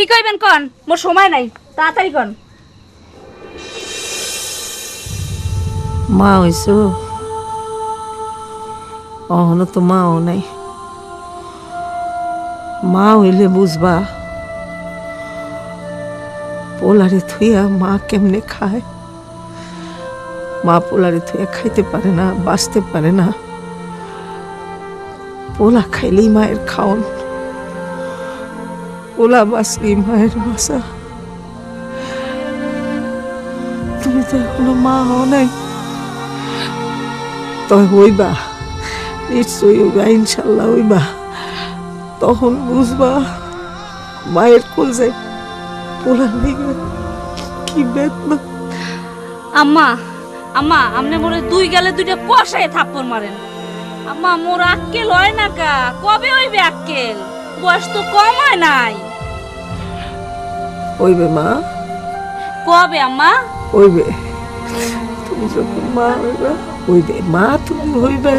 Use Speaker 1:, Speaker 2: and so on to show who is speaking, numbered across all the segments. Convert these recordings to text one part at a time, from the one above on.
Speaker 1: কি কইবেন কন? মোর সময় নাই, তাড়াতাড়ি কন।
Speaker 2: মা হইছ? অহনো তো মাও নাই। মা হইলে বুঝবা, পোলারে থুইয়া মা কেমনে খায়? মা পোলারে থুইয়া খাইতে পারে না, বাঁচতে পারে না। পোলা খাইলেই মায়ের খাওন। পোলা বাঁচলেই মায়ের বাসা। তুমি তো এখনও মা হও নাই। তবে হইবা, নিশ্চয়ই হইবা ইনশাল্লাহ হইবা। তখন বুঝবা, মায়ের কোল যাই পোলার লিগে কি বেদনা।
Speaker 1: আম্মা আম্মা আমনে মোরে দুই গেলে দুইটা কষায় থাপ্পড় মারেন। আম্মা, মোর আক্কেল হয় না কা? কবে হইবে আক্কেল? বয়স তো কম হয় নাই।
Speaker 2: হইবে মা।
Speaker 1: কবে আম্মা?
Speaker 2: হইবে তুমি যখন মা হইবা হইবে মা তুমি হইবা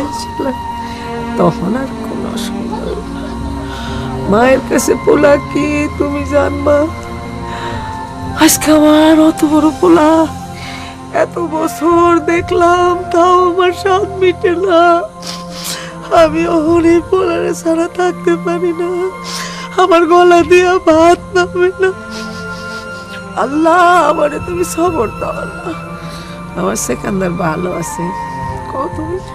Speaker 2: তখন আর কোনো অসুবিধা। মায়ের কাছে পোলা কি তুমি জানবা? আজকে আমার অত বড় পোলা। এত বছর দেখলাম তাও আমার স্বাদ মিটে না। আমি অহনি পোলারে ছাড়া থাকতে পারি না। আমার গলা দিয়া ভাত নামে না। আল্লাহ আমারে তুমি সবর দাও আল্লাহ। আমার সেকান্দার ভালো আছে।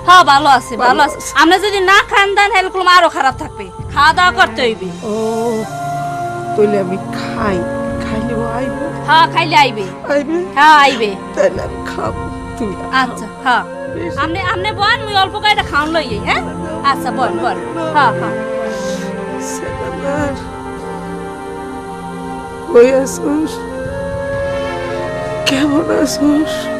Speaker 1: হ্যাঁ ভালো আছে ভালো আছে। আপনি যদি না খান দেন তাহলে কোনো আরও খারাপ থাকবে। খাওয়া দাওয়া করতে হইবে।
Speaker 2: ও তাহলে আমি খাই। খাইলে আইবে?
Speaker 1: হ্যাঁ খাইলে আইবে।
Speaker 2: আইবে?
Speaker 1: হ্যাঁ আইবে।
Speaker 2: তাহলে আমি খাব। তুমি
Speaker 1: আচ্ছা হ্যাঁ।
Speaker 2: বেশ।
Speaker 1: আপনি আপনি বন মুই অল্প কয়টা খাওন লই হ্যাঁ? আচ্ছা বন বন। হ্যাঁ হ্যাঁ।
Speaker 2: সেকান্দার। কই আসোস কেমন আসোস